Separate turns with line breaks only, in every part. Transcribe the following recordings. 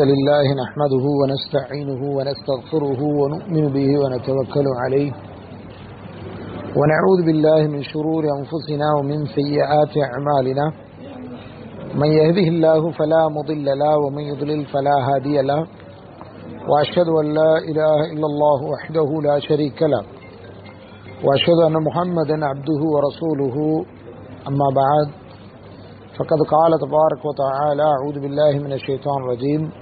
لله نحمده ونستعينه ونستغفره ونؤمن به ونتوكل عليه. ونعوذ بالله من شرور أنفسنا ومن سيئات أعمالنا. من يهده الله فلا مضل له ومن يضلل فلا هادي له. وأشهد أن لا إله إلا الله وحده لا شريك له. وأشهد أن محمدا عبده ورسوله. أما بعد فقد قال تبارك وتعالى أعوذ بالله من الشيطان الرجيم.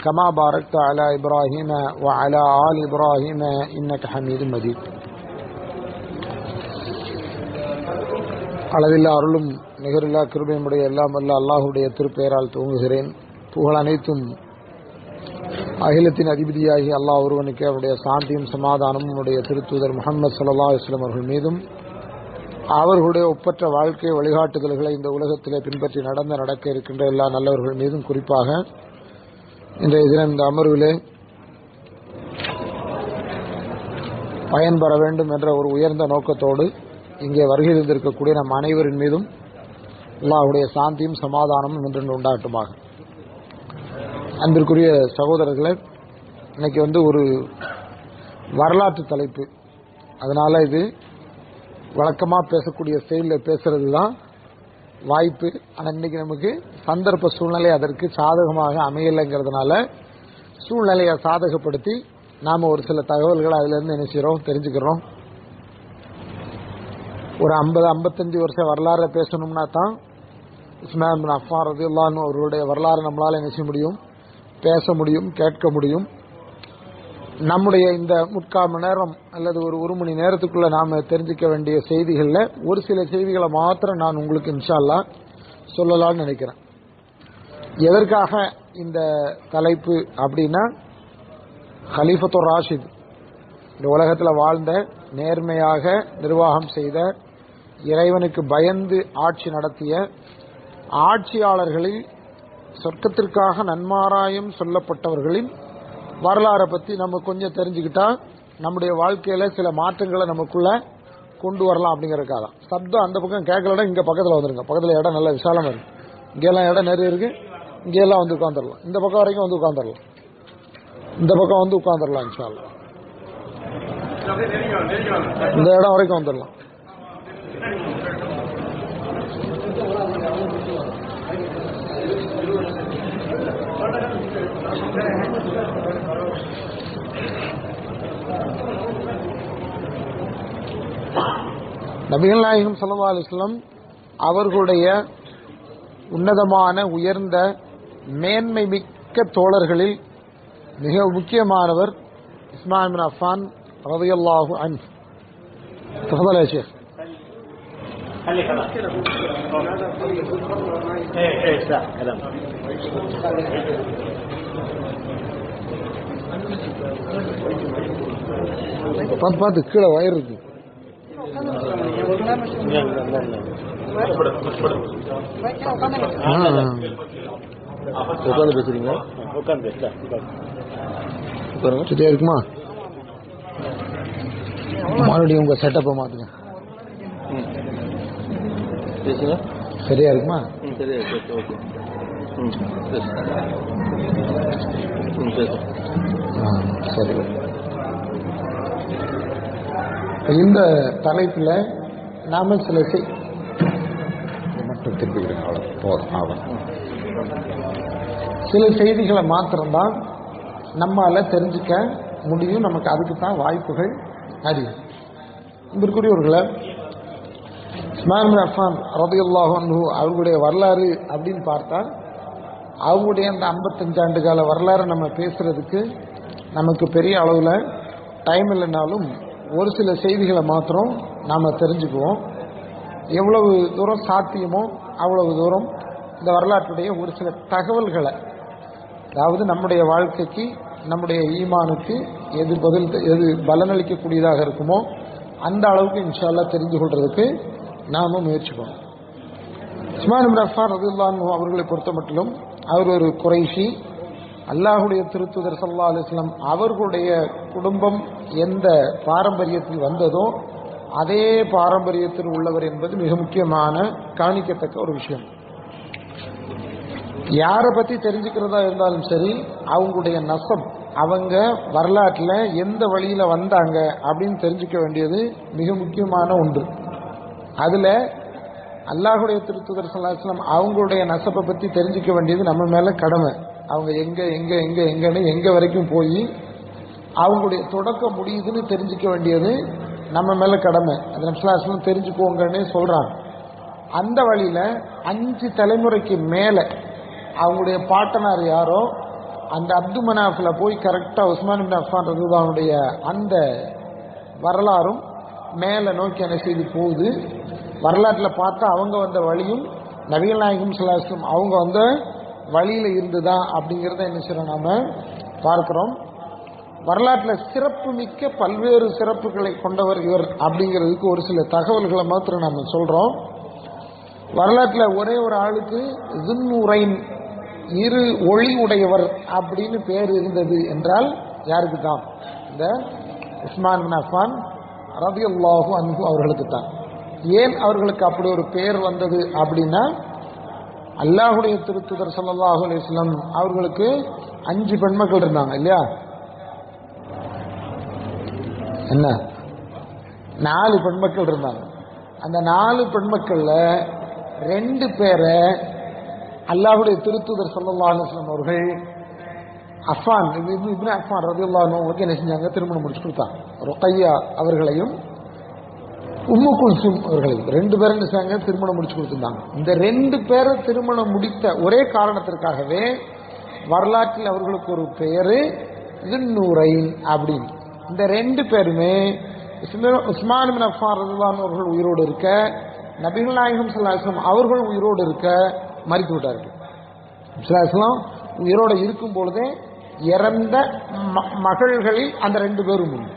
كما باركت على إبراهيم وعلى آل إبراهيم إنك حميد مجيد அளவில்லா அருளும் நிகரில்லா கிருபையுடைய எல்லாம் வல்ல அல்லாஹுடைய திருப்பெயரால் துவங்குகிறேன் புகழ் அனைத்தும் அகிலத்தின் அதிபதியாகி அல்லாஹ் ஒருவனுக்கு அவருடைய சாந்தியும் சமாதானமும் உடைய திருத்தூதர் முகமது சல்லா இஸ்லாம் அவர்கள் மீதும் அவர்களுடைய ஒப்பற்ற வாழ்க்கை வழிகாட்டுதல்களை இந்த உலகத்திலே பின்பற்றி நடந்து நடக்க இருக்கின்ற எல்லா நல்லவர்கள் மீதும் குறிப்பாக இன்றைய தினம் இந்த அமர்விலே பயன்பெற வேண்டும் என்ற ஒரு உயர்ந்த நோக்கத்தோடு இங்கே வருகை இருந்திருக்கக்கூடிய நம் அனைவரின் மீதும் அல்லாஹுடைய சாந்தியும் சமாதானமும் இன்று உண்டாகட்டுமாக. அன்பிற்குரிய சகோதரர்களை இன்னைக்கு வந்து ஒரு வரலாற்று தலைப்பு. அதனால இது வழக்கமாக பேசக்கூடிய ஸ்டைலில் பேசுறது தான் வாய்ப்பு ஆனால் இன்னைக்கு நமக்கு சந்தர்ப்ப சூழ்நிலை அதற்கு சாதகமாக அமையலைங்கிறதுனால சூழ்நிலையை சாதகப்படுத்தி நாம் ஒரு சில தகவல்களை அதிலிருந்து என்ன செய்கிறோம் தெரிஞ்சுக்கிறோம். ஒரு ஐம்பது ஐம்பத்தஞ்சு வருஷம் வரலாறு பேசணும்னா தான் உஸ்மான் பின் அஃபான் ரதியுல்லான்னு அவர்களுடைய வரலாறு நம்மளால் என்ன செய்ய முடியும்? பேச முடியும் கேட்க முடியும். நம்முடைய இந்த முக்கால் மணி நேரம் அல்லது ஒரு ஒரு மணி நேரத்துக்குள்ள நாம தெரிஞ்சுக்க வேண்டிய செய்திகளில் ஒரு சில செய்திகளை மாத்திரம் நான் உங்களுக்கு இன்ஷால்லா சொல்லலாம்னு நினைக்கிறேன். எதற்காக இந்த தலைப்பு அப்படின்னா ஹலீஃபத்து ராஷித் இந்த உலகத்தில் வாழ்ந்த நேர்மையாக நிர்வாகம் செய்த இறைவனுக்கு பயந்து ஆட்சி நடத்திய ஆட்சியாளர்களில் சொர்க்கத்திற்காக நன்மாராயம் சொல்லப்பட்டவர்களின் வரலாறை பற்றி நம்ம கொஞ்சம் தெரிஞ்சுக்கிட்டா நம்முடைய வாழ்க்கையில் சில மாற்றங்களை நமக்குள்ள கொண்டு வரலாம் அப்படிங்கறதுக்காக தான். சப்தம் அந்த பக்கம் கேட்கலடா இங்கே பக்கத்தில் வந்துருங்க. பக்கத்தில் இடம் நல்ல விசாலமா இருக்கு. இங்கெல்லாம் இடம் நிறைய இருக்கு. இங்கெல்லாம் வந்து உட்காந்துடலாம் இந்த பக்கம் வரைக்கும் வந்து உட்காந்துடலாம் இந்த பக்கம் வந்து உட்காந்துடலாம் இன்ஷால்லா இந்த இடம் வரைக்கும் வந்துடலாம். நபிகள் நாயகம் சல்லா அலிஸ்லாம் அவர்களுடைய உன்னதமான உயர்ந்த மேன்மை மிக்க தோழர்களில் மிக முக்கியமானவர் இஸ்மாயில் அஃபான் ரதையல்லாஹு அன் تفضل يا شيخ
خلي خلاص ايه ايه لا كلام
பார்த்து பார்த்து கீழே வயிறு இருக்கு
உட்காந்து பேசுறீங்களா உட்காந்து பேச உட்காருங்க
சரியா இருக்குமா மறுபடியும் உங்க செட்டப்பை மாத்துங்க
பேசுங்க
சரியா இருக்குமா
ம் சரியா இருக்கு ஓகே ம் பேசு ம் பேசு
ஆ, சரி இந்த தலைப்பில் நாம சில செய் மட்டும் திருப்பிக்கிறேன் அவ்வளோ போதும் அவ்வளோ சில செய்திகளை மாத்திரம்தான் நம்மால தெரிஞ்சுக்க முடியும். நமக்கு அதுக்கு தான் வாய்ப்புகள் அதிகம். இதற்குரியவர்களை உஸ்மான் பின் அஃபான் ரதியுல்லாஹு அவர்களுடைய வரலாறு அப்படின்னு பார்த்தா அவங்களுடைய அந்த 55 ஆண்டு கால வரலாறு நம்ம பேசுறதுக்கு நமக்கு பெரிய அளவில் டைம் இல்லைனாலும் ஒரு சில செய்திகளை மாத்திரம் நாம் தெரிஞ்சுக்குவோம். எவ்வளவு தூரம் சாத்தியமோ அவ்வளவு தூரம் இந்த வரலாற்றுடைய ஒரு சில தகவல்களை அதாவது நம்முடைய வாழ்க்கைக்கு நம்முடைய ஈமானுக்கு எது பதில் எது பலனளிக்கக்கூடியதாக இருக்குமோ அந்த அளவுக்கு இன்ஷால்லா தெரிந்து கொள்றதுக்கு நாம முயற்சிப்போம். உஸ்மான் இப்னு ரதுல்லான் அவர்களை பொறுத்த மட்டிலும் அவர் ஒரு குறைஷி அல்லாஹுடைய திருத்துதர் சல்லா அலுவலம் அவர்களுடைய குடும்பம் எந்த பாரம்பரியத்தில் வந்ததோ அதே பாரம்பரியத்தில் உள்ளவர் என்பது மிக முக்கியமான கவனிக்கத்தக்க ஒரு விஷயம். யாரை பத்தி தெரிஞ்சுக்கிறதா இருந்தாலும் சரி அவங்களுடைய நசம் அவங்க வரலாற்றில் எந்த வழியில வந்தாங்க அப்படின்னு தெரிஞ்சுக்க வேண்டியது மிக முக்கியமான ஒன்று. அதுல அல்லாஹுடைய திருத்துதர் சல்லாஸ்லாம் அவங்களுடைய நசப்பை பத்தி தெரிஞ்சுக்க வேண்டியது நம்ம மேல கடமை. அவங்க எங்க எங்க எங்க எங்கன்னு எங்க வரைக்கும் போய் அவங்களுடைய தொடக்கம் முடியுதுன்னு தெரிஞ்சுக்க வேண்டியது நம்ம மேல கடமை. அது நம்சலாஸ்லாம் தெரிஞ்சுக்கோங்கன்னு சொல்றாங்க. அந்த வழியில அஞ்சு தலைமுறைக்கு மேல அவங்களுடைய பாட்டனார் யாரோ அந்த அப்து மனாஃபில் போய் கரெக்டாக உஸ்மான் பின் அஃபான் ரதுதானுடைய அந்த வரலாறும் மேலே நோக்கி என்ன செய்து போகுது. வரலாற்றில் பார்த்தா அவங்க வந்த வழியும் நவீன நாயகம் சலாஸ்லம் அவங்க வந்த வழியில் இருந்துதான் அப்படிங்கிறத என்ன செய்யறோம் நாம பார்க்கிறோம். வரலாற்றில் சிறப்பு மிக்க பல்வேறு சிறப்புகளை கொண்டவர் இவர் அப்படிங்கிறதுக்கு ஒரு சில தகவல்களை மாத்திரம் நம்ம சொல்றோம். வரலாற்றில் ஒரே ஒரு ஆளுக்கு ஜுன்னுரைன் இரு ஒளி உடையவர் அப்படின்னு பேர் இருந்தது என்றால் யாருக்கு தான் இந்த உஸ்மான் பின் அஃபான் ரதியுல்லாஹு அன்பு அவர்களுக்கு தான் ஏன் அவர்களுக்கு அப்படி ஒரு பெயர் வந்தது அப்படின்னா அல்லாஹுடைய திருத்துதர் சல்லாஹு அலிஸ்லாம் அவர்களுக்கு அஞ்சு பெண்மக்கள் இருந்தாங்க இல்லையா? என்ன? நாலு பெண்மக்கள் இருந்தாங்க. அந்த நாலு பெண்மக்கள்ல ரெண்டு பேரை அல்லாஹுடைய திருத்துதர் சல்லா அலைஹி அவர்கள் அஃபான் இப்னு அஃபான் ரலியல்லாஹு என்ன செஞ்சாங்க? திருமணம் முடிச்சு கொடுத்தாங்க. ருக்கையா அவர்களையும் உம்மு குல்சும் அவர்களை ரெண்டு பேரும் என்ன திருமணம் முடிச்சு கொடுத்துருந்தாங்க. இந்த ரெண்டு பேரை திருமணம் முடித்த ஒரே காரணத்திற்காகவே வரலாற்றில் அவர்களுக்கு ஒரு பெயரு நூரைன் அப்படின்னு. இந்த ரெண்டு பேருமே உஸ்மான் பின் அஃபான் ரலியல்லாஹு அவர்கள் உயிரோடு இருக்க நபிகள் நாயகம் ஸல்லல்லாஹு அவர்கள் உயிரோடு இருக்க மறித்து விட்டார்கள். இஸ்லாம் உயிரோட இருக்கும் பொழுதே இறந்த ம- மகள்களில் அந்த ரெண்டு பேரும் உண்டு.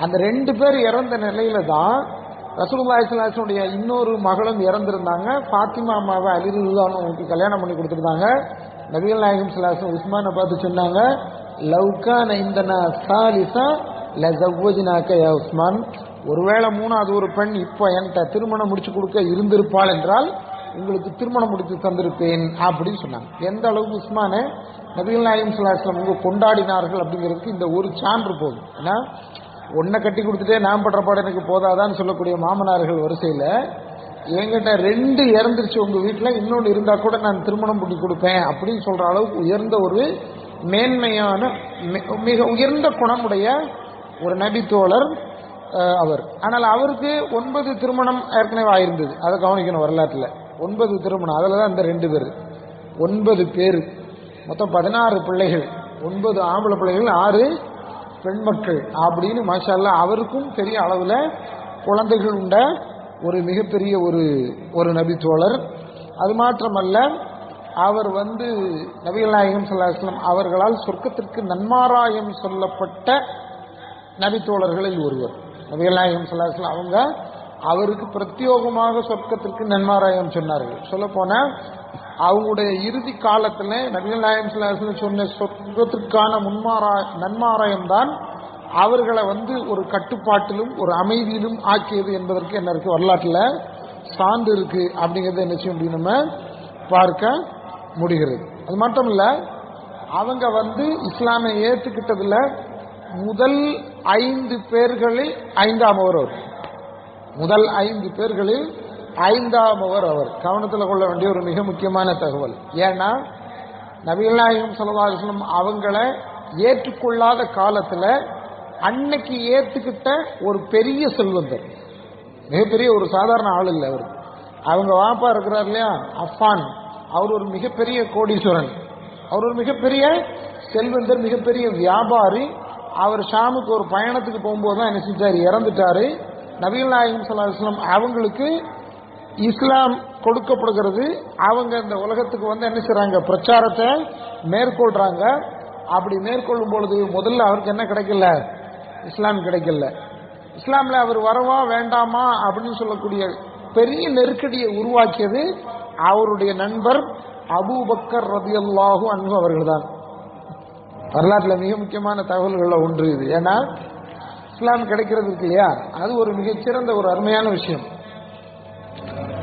அந்த ரெண்டு பேர் இறந்த நிலையில தான் ரசூலுல்லாஹி இன்னொரு மகளும் இறந்திருந்தாங்க. ஃபாத்திமா அம்மாவை அலிருல்லான்னு அவங்களுக்கு கல்யாணம் பண்ணி கொடுத்துருந்தாங்க. நபிகள் நாயகம் ஸல்லல்லாஹு உஸ்மானை பார்த்து சொன்னாங்க லவ்கான இந்தனா சாலிசா லஸவ்வஜ்னாக யா உஸ்மான். ஒருவேளை மூணாவது ஒரு பெண் இப்போ என்கிட்ட திருமணம் முடிச்சு கொடுக்க இருந்திருப்பாள் என்றால் உங்களுக்கு திருமணம் முடித்து தந்திருப்பேன் அப்படின்னு சொன்னாங்க. எந்த அளவுக்கு உஸ்மானை நபிகள் நாயகம் ஸல்லல்லாஹு அலைஹி கொண்டாடினார்கள் அப்படிங்கிறதுக்கு இந்த ஒரு சான்று போதும். ஏன்னா ஒன்றை கட்டி கொடுத்துட்டே நான் படுற பாடம் எனக்கு போதாதான்னு சொல்லக்கூடிய மாமனார்கள் வரிசையில் என்கிட்ட ரெண்டு இறந்துருச்சு உங்கள் வீட்டில் இன்னொன்று இருந்தால் கூட நான் திருமணம் பண்ணி கொடுப்பேன் அப்படின்னு சொல்கிற அளவுக்கு உயர்ந்த ஒரு மேன்மையான மிக உயர்ந்த குணமுடைய ஒரு நபித்தோழர் அவர். ஆனால் அவருக்கு ஒன்பது திருமணம் ஏற்கனவே ஆயிருந்தது. அதை கவனிக்கணும் வரலாற்றில். ஒன்பது திருமணம். அதில் தான் இந்த ரெண்டு பேர். ஒன்பது பேர். மொத்தம் பதினாறு பிள்ளைகள். ஒன்பது ஆம்பளை பிள்ளைகள் ஆறு பெண்மக்கள் அப்படின்னு மாஷா அவருக்கும் பெரிய அளவில் குழந்தைகள் உண்ட ஒரு மிகப்பெரிய ஒரு ஒரு நபித்தோழர் அது மாத்திரமல்ல அவர் வந்து நபிகள் நாயகம் சல்லாஹ்லாம் அவர்களால் சொர்க்கத்திற்கு நன்மாராயம் சொல்லப்பட்ட நபித்தோழர்களில் ஒருவர். நபிகள் நாயகம் சல்லாஹ்லாம் அவங்க அவருக்கு பிரத்யோகமாக சொர்க்கத்திற்கு நன்மாராயம் சொன்னார்கள். சொல்ல போனா அவங்களுடைய இறுதி காலத்துல நபிகள் நாயகம் சொன்ன சொர்க்கத்திற்கான முன்மாரா நன்மாராயம் தான் அவர்களை வந்து ஒரு கட்டுப்பாட்டிலும் ஒரு அமைதியிலும் ஆக்கியது என்பதற்கு என்ன இருக்கு? வரலாற்றுல சான்று இருக்கு அப்படிங்கறத என்ன செய்ய முடியும் நம்ம பார்க்க முடிகிறது. அது மட்டும் இல்ல அவங்க வந்து இஸ்லாமை ஏத்துக்கிட்டதுல முதல் ஐந்து பேர்களில் ஐந்தாம் அவர் முதல் ஐந்து பேர்களில் ஐந்தாமவர் அவர் கவனத்தில் கொள்ள வேண்டிய ஒரு மிக முக்கியமான தகவல். ஏன்னா நபிகள் நாயகம் ஸல்லல்லாஹு அவங்கள ஏற்றுக்கொள்ளாத காலத்தில் அன்னைக்கு ஏற்றுக்கிட்ட ஒரு பெரிய செல்வந்தர். மிகப்பெரிய ஒரு சாதாரண ஆள் இல்லை அவர். அவங்க வாப்பா இருக்கிறார் இல்லையா? அஃபான். அவர் ஒரு மிகப்பெரிய கோடீஸ்வரன். அவர் ஒரு மிகப்பெரிய செல்வந்தர் மிகப்பெரிய வியாபாரி. அவர் ஷாமுக்கு ஒரு பயணத்துக்கு போகும்போது தான் என்ன செஞ்சார்? இறந்துட்டாரு. நவீன நாயகம் ஸல்லல்லாஹு இஸ்லாம் அவங்களுக்கு இஸ்லாம் கொடுக்கப்படுகிறது. அவங்க இந்த உலகத்துக்கு வந்து என்ன செய்யறாங்க பிரச்சாரத்தை மேற்கொள்றாங்க. அப்படி மேற்கொள்ளும் பொழுது முதல்ல அவருக்கு என்ன கிடைக்கல? இஸ்லாம் கிடைக்கல. இஸ்லாமில் அவர் வரவா வேண்டாமா அப்படின்னு சொல்லக்கூடிய பெரிய நெருக்கடியை உருவாக்கியது அவருடைய நண்பர் அபூபக்கர் ரதியல்லாஹு அன்பு அவர்கள் தான் வரலாற்றில் மிக முக்கியமான தகவல்களில் ஒன்று இது. ஏன்னா இஸ்லாம் கிடைக்கிறது இருக்கு இல்லையா? அது ஒரு மிகச்சிறந்த ஒரு அருமையான விஷயம்.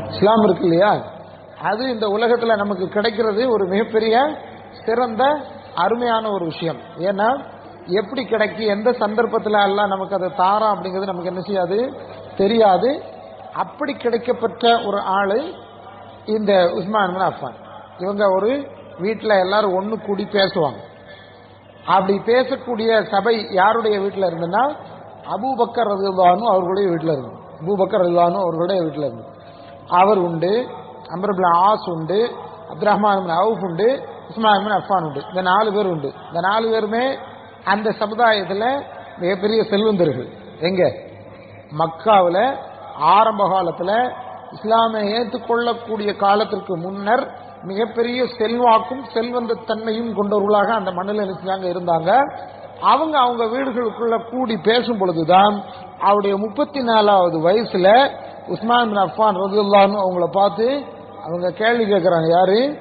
இஸ்லாம் இருக்கு இல்லையா? அது இந்த உலகத்தில் நமக்கு கிடைக்கிறது ஒரு மிகப்பெரிய சிறந்த அருமையான ஒரு விஷயம். ஏன்னா எப்படி கிடைக்கி எந்த சந்தர்ப்பத்தில் எல்லாம் நமக்கு அதை தாராம் அப்படிங்கிறது நமக்கு என்ன செய்யாது? தெரியாது. அப்படி கிடைக்கப்பட்ட ஒரு ஆள் இந்த உஸ்மான் அஃபான். இவங்க ஒரு வீட்டில் எல்லாரும் ஒன்று கூடி பேசுவாங்க. அப்படி பேசக்கூடிய சபை யாருடைய வீட்டில் இருந்ததுன்னா அபூபக்கர் ரதுல்லானு அவர்களுடைய வீட்டில் இருந்து. அபூபக்கர் ரதுல்லானு அவர்களுடைய வீட்டில் இருந்து. அவர் உண்டு அம்ரபுல் ஆஸ் உண்டு அப்துல் ரஹ்மான் அவுஃப் உண்டு உஸ்மான் அஃபான் உண்டு. இந்த நாலு பேர் உண்டு. இந்த நாலு பேருமே அந்த சமுதாயத்தில் மிகப்பெரிய செல்வந்தர்கள். எங்க? மக்காவில் ஆரம்ப காலத்தில் இஸ்லாமை ஏற்றுக்கொள்ளக்கூடிய காலத்திற்கு முன்னர் மிகப்பெரிய செல்வாக்கும் செல்வந்த தன்மையும் கொண்டவர்களாக அந்த மண்ணில் நினைச்சாங்க இருந்தாங்க. அவங்க அவங்க வீடுகளுக்குள்ள கூடி பேசும் பொழுதுதான் அவருடைய முப்பத்தி நாலாவது வயசுல உஸ்மான் பின் அஃபான் ரதுல்லான்னு அவங்கள பார்த்து அவங்க கேள்வி கேட்கிறாங்க யாரு?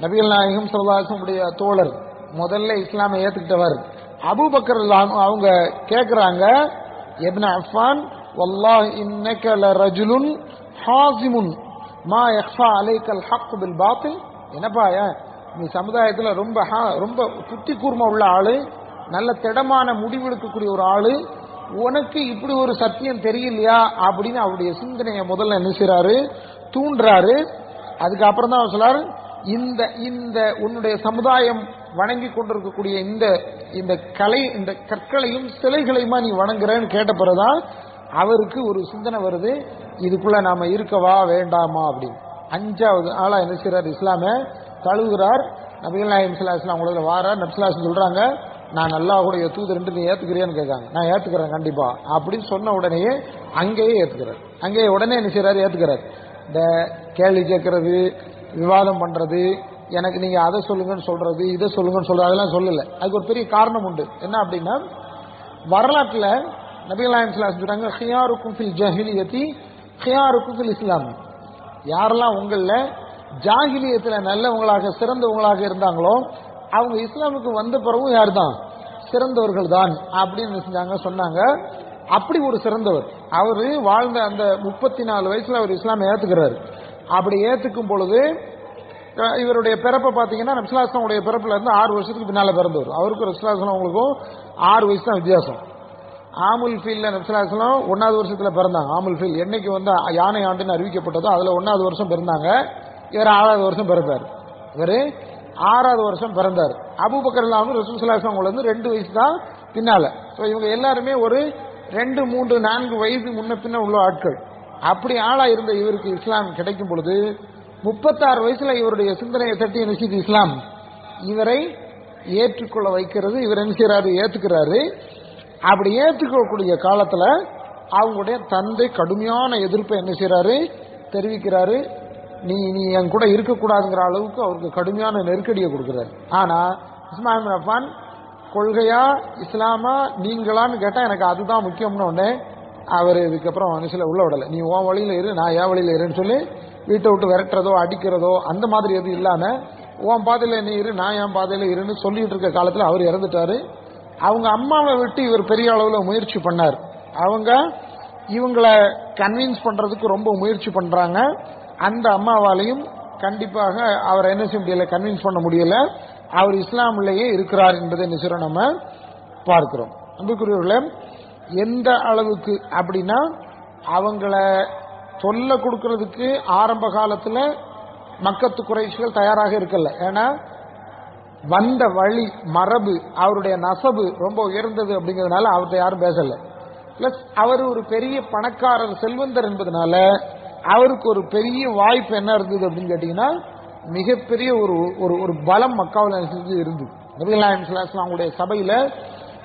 நபிகள் நாயகம் சல்லாசனுடைய தோழர் முதல்ல இஸ்லாமை ஏத்துக்கிட்டவர். அபுபக்கர் அவங்க கேட்கிறாங்க இப்னு அஃபான் வல்லாஹ் இன்னக ரஜுலுன் ஹாசிமுன் மா எஃபா அலைக்கல் ஹக் பில் பாத்தில். என்னப்பா ஏன்? நீ சமுதாயத்தில் ரொம்ப ஹா- ரொம்ப புத்தி கூர்மை உள்ள ஆளு. நல்ல திடமான முடிவெடுக்கக்கூடிய ஒரு ஆளு உனக்கு இப்படி ஒரு சத்தியம் தெரியலையா? அப்படின்னு அவருடைய சிந்தனையை முதல்ல என்ன தூண்டுறாரு. அதுக்கப்புறம் தான் அவர் சொல்றாரு இந்த இந்த உன்னுடைய சமுதாயம் வணங்கி கொண்டிருக்கக்கூடிய இந்த இந்த கலை இந்த கற்களையும் சிலைகளையுமா நீ வணங்குறன்னு கேட்ட பிறகுதான் அவருக்கு ஒரு சிந்தனை வருது இதுக்குள்ள நாம இருக்கவா வேண்டாமா அப்படின்னு. அஞ்சாவது ஆளா என்ன செய்றார்? இஸ்லாம தழுவுகிறார் நபிகள் நாயம் சிலா இஸ்லாம் உலகில் வாரார். நப்சிலாசன் சொல்றாங்க நான் அல்லாஹுடைய தூதர் நீ ஏத்துக்கிறியான்னு கேட்காங்க. நான் ஏத்துக்கிறேன் கண்டிப்பா. அப்படின்னு சொன்ன உடனேயே அங்கேயே ஏத்துக்கிறார். அங்கேயே உடனே என்ன செய்கிறார் ஏத்துக்கிறார். இந்த கேள்வி கேட்கறது விவாதம் பண்றது எனக்கு நீங்க அதை சொல்லுங்கன்னு சொல்றது இதை சொல்லுங்கன்னு சொல்றது அதெல்லாம் சொல்லல. அதுக்கு ஒரு பெரிய காரணம் உண்டு. என்ன அப்படின்னா வரலாற்றுல நபிகள் நாயம் ஹியாருக்கும் ஃபில் ஜஹிலியத்தி ஹியாருக்கும் ஃபில் இஸ்லாம். யாரெல்லாம் உங்களில் ஜாகிலியத்தில் நல்லவங்களாக சிறந்தவங்களாக இருந்தாங்களோ அவங்க இஸ்லாமுக்கு வந்த பிறகும் யார் தான் சிறந்தவர்கள் தான் அப்படின்னு செஞ்சாங்க? சொன்னாங்க. அப்படி ஒரு சிறந்தவர். அவர் வாழ்ந்த அந்த முப்பத்தி நாலு வயசுல அவர் இஸ்லாமை ஏத்துக்கிறாரு. அப்படி ஏத்துக்கும் பொழுது இவருடைய பிறப்பை பார்த்தீங்கன்னா நப்சலாசனுடைய பிறப்புல இருந்து ஆறு வருஷத்துக்கு பின்னால பிறந்தவர். அவருக்கும் நப்சலாசனம் அவங்களுக்கும் ஆறு வயசு தான் வித்தியாசம். ஆமுல் ஃபீல்ல நப்சலாசனம் ஒன்னாவது வருஷத்துல பிறந்தாங்க. ஆமுல் ஃபீல் என்னைக்கு வந்து யானை ஆண்டுன்னு அறிவிக்கப்பட்டதோ அதுல ஒன்னாவது வருஷம் பிறந்தாங்க. இவர் ஆறாவது வருஷம் பிறந்தார் இவர் ஆறாவது வருஷம் பிறந்தார். அபூபக்கர் வந்து ரசூல் அவங்களை வந்து ரெண்டு வயசு தான் பின்னால. ஸோ இவங்க எல்லாருமே ஒரு ரெண்டு மூன்று நான்கு வயது முன்ன பின்ன உள்ள ஆட்கள். அப்படி ஆளா இருந்த இவருக்கு இஸ்லாம் கிடைக்கும் பொழுது முப்பத்தாறு வயசுல இவருடைய சிந்தனையை தட்டி என்ன இஸ்லாம்? இவரை ஏற்றுக்கொள்ள வைக்கிறது. இவர் என்ன செய்யறாரு ஏத்துக்கிறாரு. அப்படி ஏற்றுக்கொள்ளக்கூடிய காலத்துல அவங்களுடைய தந்தை கடுமையான எதிர்ப்பை என்ன செய்யறாரு தெரிவிக்கிறாரு. நீ நீ என் கூட இருக்கக்கூடாதுங்கிற அளவுக்கு அவருக்கு கடுமையான நெருக்கடியை கொடுக்குறாரு. ஆனால் இஸ்மாயில் பின் அஃபான் கொள்கையா இஸ்லாமா நீங்களான்னு கேட்டால் எனக்கு அதுதான் முக்கியம்னு உடனே அவர் இதுக்கப்புறம் மனுஷில் உள்ள விடலை. நீ உன் வழியில் இரு நான் என் வழியில் இருன்னு சொல்லி வீட்டை விட்டு விரட்டுறதோ அடிக்கிறதோ அந்த மாதிரி எதுவும் இல்லாமல் உன் பாதையில் நீ இரு நான் என் பாதையில் இருன்னு சொல்லிட்டு இருக்க காலத்தில் அவர் இறந்துட்டாரு. அவங்க அம்மாவை விட்டு இவர் பெரிய அளவில் முயற்சி பண்ணார். அவங்க இவங்களை கன்வின்ஸ் பண்ணுறதுக்கு ரொம்ப முயற்சி பண்ணுறாங்க அந்த அம்மாவாலையும் கண்டிப்பாக அவரை என்ன செய்ய முடியல கன்வின்ஸ் பண்ண முடியல. அவர் இஸ்லாமிலேயே இருக்கிறார் என்பதை என்ன செய்றோம் நம்ம பார்க்கிறோம். அன்புக்குரியவர்களே எந்த அளவுக்கு அப்படின்னா அவங்கள சொல்ல கொடுக்கறதுக்கு ஆரம்ப காலத்தில் மக்கத்து குறைச்சிகள் தயாராக இருக்கல. ஏன்னா வந்த வழி மரபு அவருடைய நசபு ரொம்ப உயர்ந்தது அப்படிங்கிறதுனால அவர்கிட்ட யாரும் பேசல. பிளஸ் அவர் ஒரு பெரிய பணக்காரர் செல்வந்தர் என்பதனால அவருக்கு ஒரு பெரிய வாய்ப்பு என்ன இருந்தது அப்படின்னு கேட்டீங்கன்னா மிகப்பெரிய ஒரு ஒரு ஒரு பலம் மக்காவில் இருந்தது. அவங்களுடைய சபையில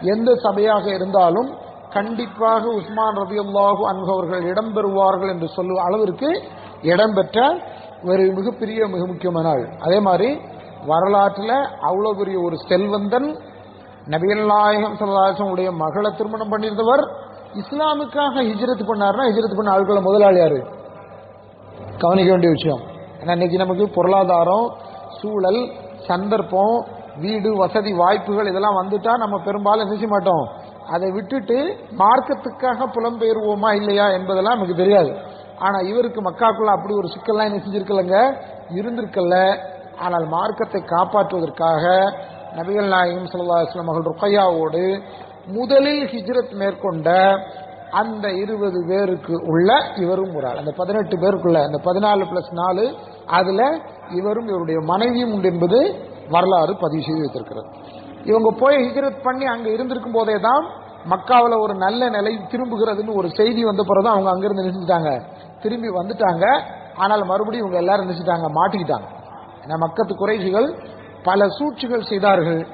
எந்த சபையாக இருந்தாலும் கண்டிப்பாக உஸ்மான் ரபி அல்லாஹு அன்பவர்கள் இடம்பெறுவார்கள் என்று சொல்லும் அளவிற்கு இடம்பெற்ற ஒரு மிகப்பெரிய மிக முக்கியமான ஆள். அதே மாதிரி வரலாற்றில் அவ்வளவு பெரிய ஒரு செல்வந்தன் நபிகள் நாயகம் சல்லாசம் உடைய மகளை திருமணம் பண்ணியிருந்தவர் இஸ்லாமுக்காக ஹிஜ்ரத் பண்ணார்னா ஹிஜ்ரத் பண்ண ஆட்களை முதலாளி யாரு? கவனிக்க வேண்டிய விஷயம். ஏன்னா இன்னைக்கு நமக்கு பொருளாதாரம் சூழல் சந்தர்ப்பம் வீடு வசதி வாய்ப்புகள் இதெல்லாம் வந்துட்டா நம்ம பெரும்பாலும் செய்ய மாட்டோம். அதை விட்டுட்டு மார்க்கத்துக்காக புலம்பெயர்வோமா இல்லையா என்பதெல்லாம் நமக்கு தெரியாது. ஆனா இவருக்கு மக்காக்குள்ள அப்படி ஒரு சிக்கல்லாம் என்ன செஞ்சிருக்கலங்க. இருந்திருக்கல ஆனால் மார்க்கத்தை காப்பாற்றுவதற்காக நபிகள் நாயகம் சல்லா இஸ்லாம் அவர்கள் ருக்கையாவோடு முதலில் ஹிஜ்ரத் மேற்கொண்ட அந்த இருபது பேருக்கு உள்ள இவரும் ஒரு ஆள். அந்த பதினெட்டு பேருக்குள்ள அந்த பதினாலு பிளஸ் நாலு அதுல இவரும் இவருடைய மனைவியும் உண்டு என்பது வரலாறு பதிவு செய்து வைத்திருக்கிறது. இவங்க போய் ஹிஜ்ரத் பண்ணி அங்க இருந்திருக்கும் போதே தான் மக்காவில் ஒரு நல்ல நிலை திரும்புகிறதுன்னு ஒரு செய்தி வந்த பிறகு அவங்க அங்கிருந்து நினைச்சிட்டாங்க. திரும்பி வந்துட்டாங்க. ஆனால் மறுபடியும் இவங்க எல்லாரும் நினைச்சிட்டாங்க மாட்டிக்கிட்டாங்க. ஏன்னா மக்கத்து குறைசிகள் பல சூழ்ச்சிகள் செய்தார்கள்.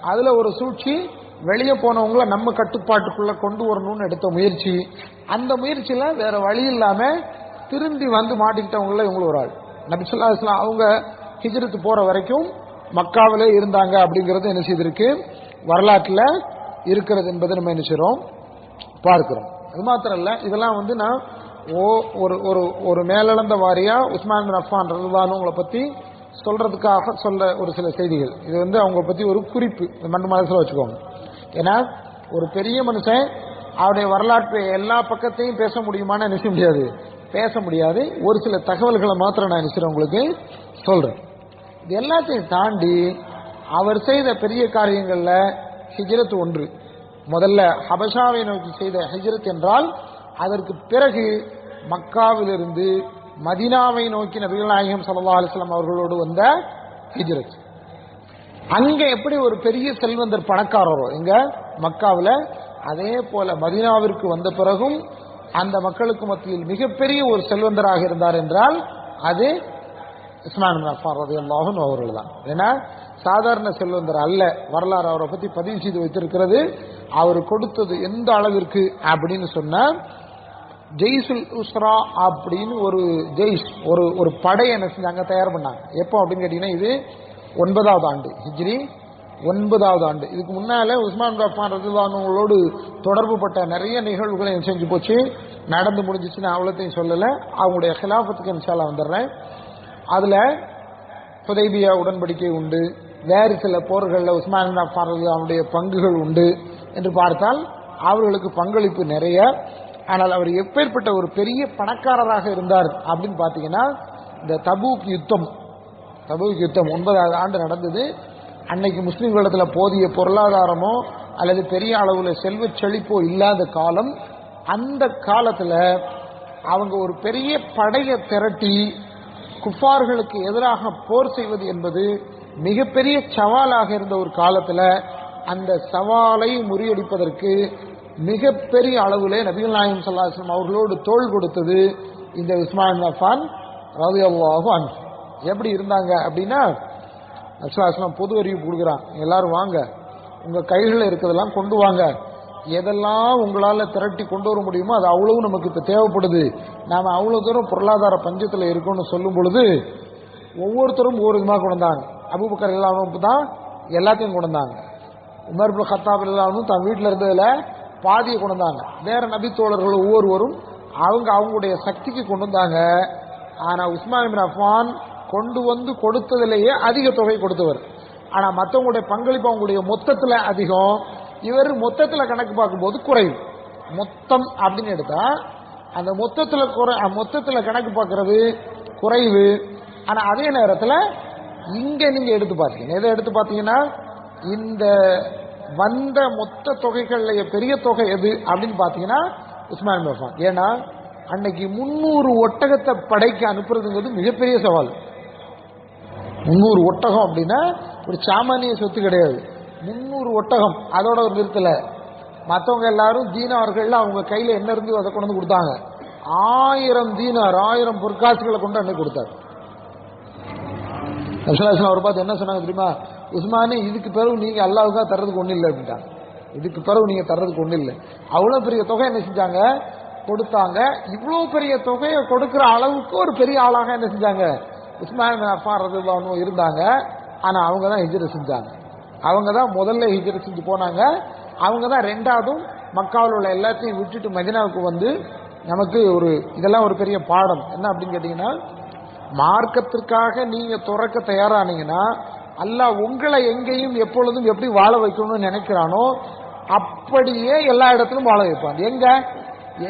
அதுல ஒரு சூழ்ச்சி வெளியே போனவங்கள நம்ம கட்டுப்பாட்டுக்குள்ள கொண்டு வரணும்னு எடுத்த முயற்சி. அந்த முயற்சியில வேற வழி இல்லாம திரும்பி வந்து மாட்டிக்கிட்டவங்கள இவங்களும் ஒரு ஆள். நபிசுல்லா இஸ்லாம் அவங்க ஹிஜ்ரத்து போற வரைக்கும் மக்காவிலே இருந்தாங்க அப்படிங்கறது என்ன செய்திருக்கு? வரலாற்றுல இருக்கிறது என்பதை நம்ம என்ன செய்கிறோம் பார்க்கிறோம். அது மாத்திரம் இல்ல இதெல்லாம் வந்து நான் ஓ ஒரு ஒரு ஒரு மேலளந்த வாரியா உஸ்மான் பின் அஃபான் ரதுல்லானுங்களை பத்தி சொல்றதுக்காக சொல்ற ஒரு சில செய்திகள். இது வந்து அவங்க பத்தி ஒரு குறிப்பு. இது மட்டும் மனசுல வச்சுக்கோங்க. ஏன்னா ஒரு பெரிய மனுஷன் அவருடைய வரலாற்று எல்லா பக்கத்தையும் பேச முடியுமான்னு நினைச்ச முடியாது. பேச முடியாது. ஒரு சில தகவல்களை மாத்திரம் நான் நினைச்சிட உங்களுக்கு சொல்றேன். இது எல்லாத்தையும் தாண்டி அவர் செய்த பெரிய காரியங்கள்ல ஹிஜ்ரத் ஒன்று. முதல்ல ஹபஷாவை நோக்கி செய்த ஹிஜ்ரத் என்றால் அதற்கு பிறகு மக்காவிலிருந்து மதினாவை நோக்கி நபிகள் நாயகம் சல்லா அலிஸ்லாம் அவர்களோடு வந்த ஹிஜ்ரத். அங்க எப்படி ஒரு பெரிய செல்வந்தர் பணக்காரரோ எங்க? மக்காவில். அதே போல மதினாவிற்கு வந்த பிறகும் அந்த மக்களுக்கு மத்தியில் மிகப்பெரிய ஒரு செல்வந்தராக இருந்தார் என்றால் அது இஸ்மான் அல்லாஹும் அவர்கள் தான் ஏன்னா சாதாரண செல்வந்தர் அல்ல. வரலாறு அவரை பத்தி பதிவு செய்து வைத்திருக்கிறது. அவர் கொடுத்தது எந்த அளவிற்கு அப்படின்னு சொன்ன ஜெய்சுல் உஸ்ரா அப்படின்னு ஒரு ஜெய்ஸ் ஒரு ஒரு படை என்ன செஞ்சாங்க தயார் பண்ணாங்க. எப்போ அப்படின்னு கேட்டீங்கன்னா இது ஒன்பதாவது ஆண்டு ஹிஜ்ரி ஒன்பதாவது ஆண்டு. இதுக்கு முன்னால உஸ்மான் ரஃபான் ரதுல்லானோடு தொடர்பு பட்ட நிறைய நிகழ்வுகளை செஞ்சு போச்சு. நடந்து முடிஞ்சிச்சு நான் அவ்வளோத்தையும் சொல்லலை. அவங்களுடைய ஹிலாஃபத்துக்கு இன்ஷால்லா வந்துடுறேன். அதில் புதைபியா உடன்படிக்கை உண்டு. வேறு சில போர்களில் உஸ்மான் ரஃபான் ரஜிலானுடைய பங்குகள் உண்டு என்று பார்த்தால் அவர்களுக்கு பங்களிப்பு நிறைய. ஆனால் அவர் எப்பேற்பட்ட ஒரு பெரிய பணக்காரராக இருந்தார் அப்படின்னு பார்த்தீங்கன்னா இந்த தபூக் யுத்தம் தபுக் யுத்தம் ஒன்பதாவது ஆண்டு நடந்தது. அன்னைக்கு முஸ்லீம்களிடத்தில் போதிய பொருளாதாரமோ அல்லது பெரிய அளவில் செல்வ செழிப்போ இல்லாத காலம் அந்த காலத்தில் அவங்க ஒரு பெரிய படையை திரட்டி குஃபார்களுக்கு எதிராக போர் செய்வது என்பது மிகப்பெரிய சவாலாக இருந்த ஒரு காலத்தில் அந்த சவாலை முறியடிப்பதற்கு மிகப்பெரிய அளவிலே நபிகள் நாயகம் சல்லாஸ்லம் அவர்களோடு தோல் கொடுத்தது இந்த உஸ்மான் அஃபான் ரவி அல்லாஹு எப்படி இருந்தாங்க அப்படின்னா அஸ்லாஸ்லாம் பொது அறிவிப்பு கொடுக்குறான் எல்லாரும் வாங்க. உங்கள் கைகளில் இருக்கிறதெல்லாம் கொண்டு வாங்க. எதெல்லாம் உங்களால் திரட்டி கொண்டு வர முடியுமோ அது அவ்வளவு நமக்கு இப்போ தேவைப்படுது. நாம் அவ்வளோ தூரம் பொருளாதார பஞ்சத்தில் இருக்கோம்னு சொல்லும் பொழுது ஒவ்வொருத்தரும் ஒவ்வொரு விதமாக கொண்டாங்க அபுபக்கர் இல்லாமல் தான் எல்லாத்தையும் கொண்டாங்க உமர் பின் ஹத்தாப் எல்லாரும் தன் வீட்டில் இருந்ததில் பாதியை கொண்டு வந்தாங்க. வேற நபித்தோழர்கள் ஒவ்வொருவரும் அவங்க அவங்களுடைய சக்திக்கு கொண்டு வந்தாங்க. ஆனால் உஸ்மான் அஃபான் கொண்டு வந்து கொடுத்ததுலேயே அதிக தொகை கொடுத்தவர். ஆனால் மற்றவங்களுடைய பங்களிப்பு அவங்களுடைய மொத்தத்தில் அதிகம். இவர் மொத்தத்தில் கணக்கு பார்க்கும்போது குறைவு. மொத்தம் அப்படின்னு எடுத்தால் அந்த மொத்தத்தில் குறை மொத்தத்தில் கணக்கு பார்க்கறது குறைவு. ஆனால் அதே நேரத்தில் இங்கே நீங்கள் எடுத்து பார்த்தீங்க எதை எடுத்து பார்த்தீங்கன்னா இந்த வந்த மொத்த தொகைகள்ல பெரிய தொகை எது அப்படின்னு பார்த்தீங்கன்னா உஸ்மான் பஃபான் ஏன்னா அன்னைக்கு முன்னூறு ஒட்டகத்தை படைக்கு அனுப்புறதுங்கிறது மிகப்பெரிய சவால். முந்நூறு ஒட்டகம் அப்படின்னா ஒரு சாமானிய சொத்து கிடையாது. முந்நூறு ஒட்டகம் அதோட ஒரு நிறுத்தலை. மற்றவங்க எல்லாரும் தீனார்கள் அவங்க கையில என்ன இருந்து அதை கொண்டு வந்து கொடுத்தாங்க? ஆயிரம் தீனார் ஆயிரம் பொற்காசுகளை கொண்டு அன்னைக்கு கொடுத்தாரு. நபிசுல்லாஸ்லாம் அவர் பார்த்து என்ன சொன்னாங்க தெரியுமா? உஸ்மானி இதுக்கு பிறகு நீங்க அல்லாவுக்காக தர்றதுக்கு ஒண்ணு இல்லை அப்படின்ட்டாங்க. இதுக்கு பிறகு நீங்க தர்றதுக்கு ஒண்ணு இல்லை. அவ்வளவு பெரிய தொகை என்ன செஞ்சாங்க? கொடுத்தாங்க. இவ்வளவு பெரிய தொகையை கொடுக்கிற அளவுக்கு ஒரு பெரிய ஆளாக என்ன செஞ்சாங்க? உஸ்மான் அஃபான் ரதுல்லான்னு இருந்தாங்க. ஆனால் அவங்க தான் ஹிஜ்ரத் செஞ்சாங்க. அவங்க தான் முதல்ல ஹிஜ்ரத் செஞ்சு போனாங்க. அவங்க தான் ரெண்டாவதும் மக்காவில் உள்ள எல்லாத்தையும் விட்டுட்டு மதினாவுக்கு வந்து நமக்கு ஒரு இதெல்லாம் ஒரு பெரிய பாடம். என்ன அப்படின்னு கேட்டிங்கன்னா மார்க்கத்திற்காக நீங்கள் துறக்க தயாரானீங்கன்னா அல்லாஹ் உங்களை எங்கேயும் எப்பொழுதும் எப்படி வாழ வைக்கணும்னு நினைக்கிறானோ அப்படியே எல்லா இடத்துலையும் வாழ வைப்பான். எங்க?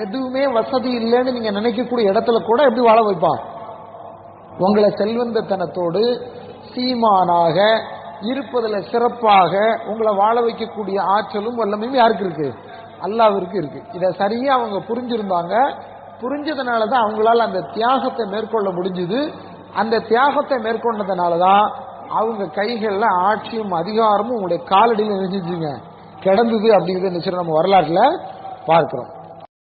எதுவுமே வசதி இல்லைன்னு நீங்க நினைக்கக்கூடிய இடத்துல கூட எப்படி வாழ வைப்பான்? உங்களை செல்வந்தத்தனத்தோடு சீமானாக இருப்பதில் சிறப்பாக உங்களை வாழ வைக்கக்கூடிய ஆற்றலும் வல்லமையும் யாருக்கு இருக்கு? அல்லாவிற்கு இருக்கு. இதை சரியா அவங்க புரிஞ்சிருந்தாங்க. புரிஞ்சதுனால தான் அவங்களால அந்த தியாகத்தை மேற்கொள்ள முடிஞ்சுது. அந்த தியாகத்தை மேற்கொண்டதுனால தான் அவங்க கைகளில் ஆட்சியும் அதிகாரமும் உங்களுடைய காலடியில் நினைஞ்சிச்சுங்க கிடந்தது அப்படிங்கிறது நிச்சயம் நம்ம வரலாற்றில் பார்க்கிறோம்.